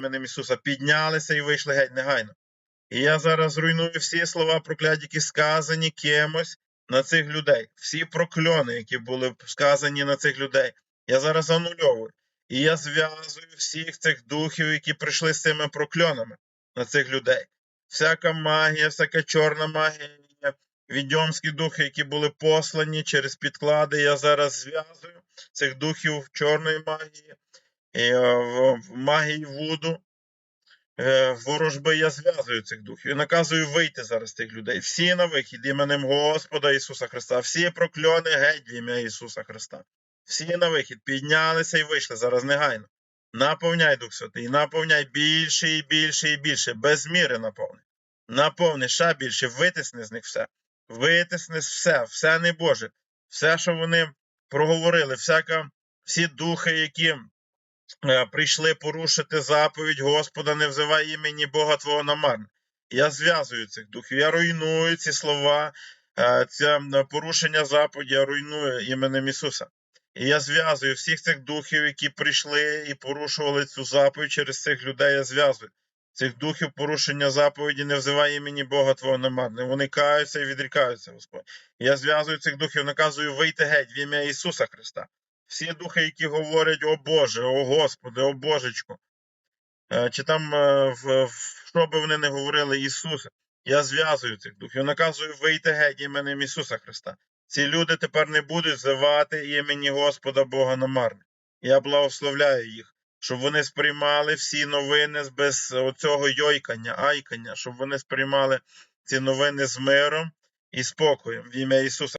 іменем Ісуса піднялися і вийшли геть негайно. І я зараз руйную всі слова прокляття, які сказані кимось на цих людей. Всі прокльони, які були сказані на цих людей. Я зараз анульовую. І я зв'язую всіх цих духів, які прийшли з цими прокльонами на цих людей. Всяка магія, всяка чорна магія, відьомські духи, які були послані через підклади. Я зараз зв'язую цих духів чорної магії, в, в магії вуду, е, ворожби я зв'язую цих духів і наказую вийти зараз тих людей. Всі на вихід іменем Господа Ісуса Христа, всі прокльони геть в ім'я Ісуса Христа. Всі на вихід піднялися і вийшли зараз негайно. Наповняй Дух Святий, наповняй більше і більше і більше, без міри наповни. Наповни ще більше, витисни з них все. Витисни все, все не Боже, все, що вони проговорили, всяка, всі духи, які е, прийшли порушити заповідь Господа, не взивай імені Бога Твого намарне. Я зв'язую цих духів, я руйную ці слова, е, це порушення заповіді, я руйную іменем Ісуса. І я зв'язую всіх цих духів, які прийшли і порушували цю заповідь через цих людей, я зв'язую. Цих духів порушення заповіді не взивай імені Бога Твого намарне. Вони каються і відрікаються, Господь. Я зв'язую цих духів, наказую вийти геть в ім'я Ісуса Христа. Всі духи, які говорять, о Боже, о Господи, о Божечку. Е, Чи там е, що би вони не говорили Ісусе, я зв'язую цих духів, наказую вийти геть іменем Ісуса Христа. Ці люди тепер не будуть звати імені Господа Бога намарне. Я благословляю їх, щоб вони сприймали всі новини без оцього йойкання, айкання, щоб вони сприймали ці новини з миром і спокоєм в ім'я Ісуса.